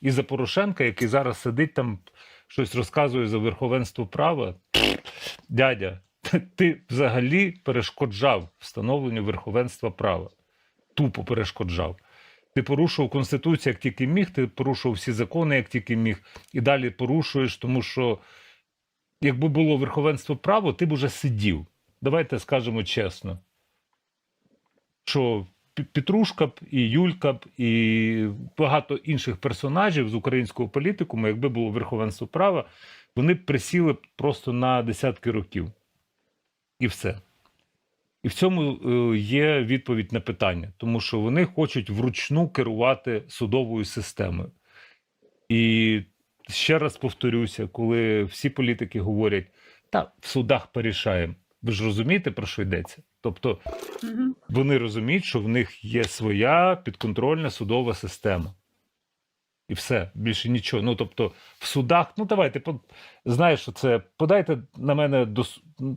І за Порошенка, який зараз сидить там, щось розказує за верховенство права. Дядя, ти взагалі перешкоджав встановленню верховенства права. Тупо перешкоджав. Ти порушував Конституцію, як тільки міг, ти порушував всі закони, як тільки міг, і далі порушуєш, тому що якби було верховенство права, ти б уже сидів. Давайте скажемо чесно, що Петрушка і Юлька б і багато інших персонажів з українського політикуму, якби було верховенство права, вони б присіли просто на десятки років. І все. І в цьому е, є відповідь на питання, тому що вони хочуть вручну керувати судовою системою. І ще раз повторюся, коли всі політики говорять, та в судах порішаємо. Ви ж розумієте, про що йдеться? Тобто Мгм. вони розуміють, що в них є своя підконтрольна судова система. І все, більше нічого. Ну тобто, в судах, ну давайте, по- знаєш, що це подайте на мене до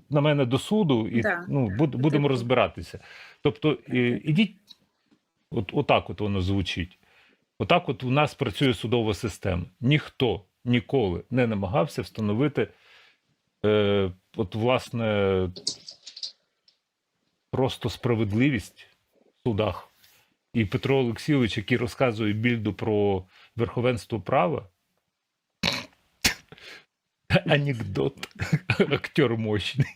на мене до суду, і Да, ну, буд- будемо розбиратися. Тобто, і, ідіть, от, отак от воно звучить. Отак, от у нас працює судова система. Ніхто ніколи не намагався встановити, е, от, власне, просто справедливість в судах. І Петро Олексійович, який розказує більду про верховенство права. Анекдот. Актер мощний.